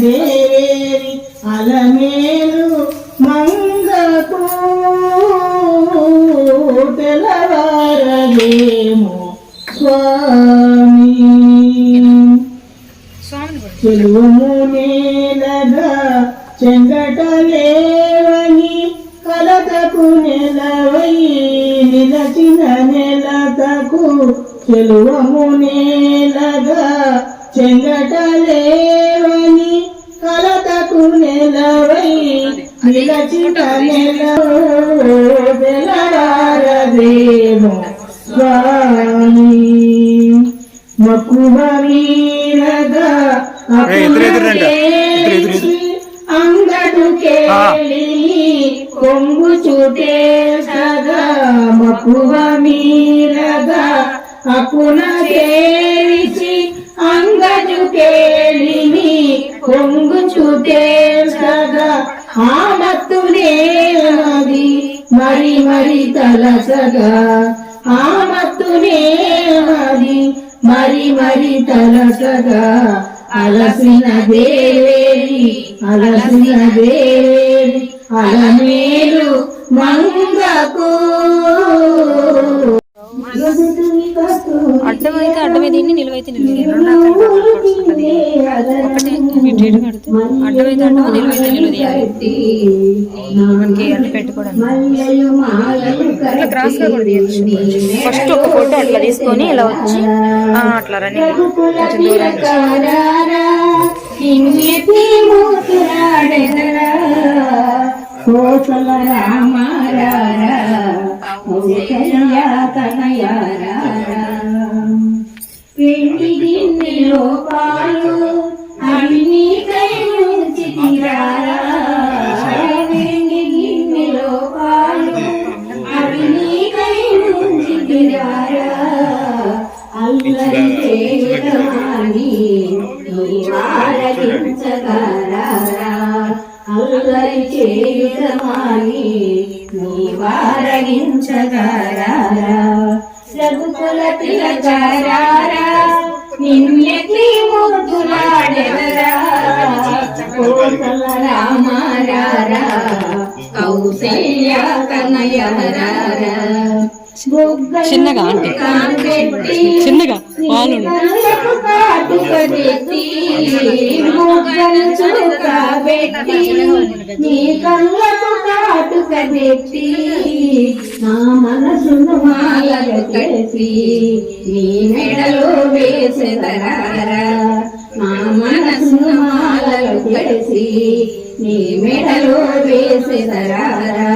దేవేరి అలమేలు మంగకు తెలవారదేమో స్వామి. చెలువము నేలగా చెంగటలేవని కలతకు నెలవై నిలచిన నెలతకు చెలువము నేలగా చెంగటలేవని కలతకు నెలవై నిలచిన నెలవారదేమో స్వామి. మీరగా ఎదురు. అంగడు కేళి కొంగు చుటే సగా మక్కువ మీరగా అకున దేవిచి అంగడు కేళిని కొంగు చుటే సగా ఆ మత్తునే నది మరి మరి తలసగా ఆ మత్తునే నది మరి మరి తలసగా అలసిన దేవేరి అలసిన దేవేరి నిలువైతే నిలువ రెండు ఒకటి ఇటు ఇటు కడితే అడ్డమైతే అడ్డమ నిలువైతే నిలువ తీయాలి మనకి అట్లా పెట్టుకోవడానికి క్రాస్గా కూడా తీయచ్చు ఫస్ట్ ఒక ఫోటో అట్లా తీసుకొని ఇలా వచ్చి అట్లా రన్నింగ్ కొంచెం దూరం కోసల రామారారా కనయారా పెళ్ళి గిన్నెలో పాలు అవి నీకై నుంచి తీరారా వెండి గిన్నెలో పాలు అవి నీకై నుంచి తీరారా అల్లరి అల్లరి రఘుకుల తిలకారా నిన్నెత్తి ముద్దులాడెదరా కోసల రామారారా కౌశల్య కనయరారా చిన్నగా అంటే. చిన్నగా పాలు నీ కళ్ళకు కాటుక పెట్టి నా మనసును మాలలు నీ మెడలో వేసెదరారా నా మనసును మాలలు కలిసి నీ మెడలో వేసెదరారా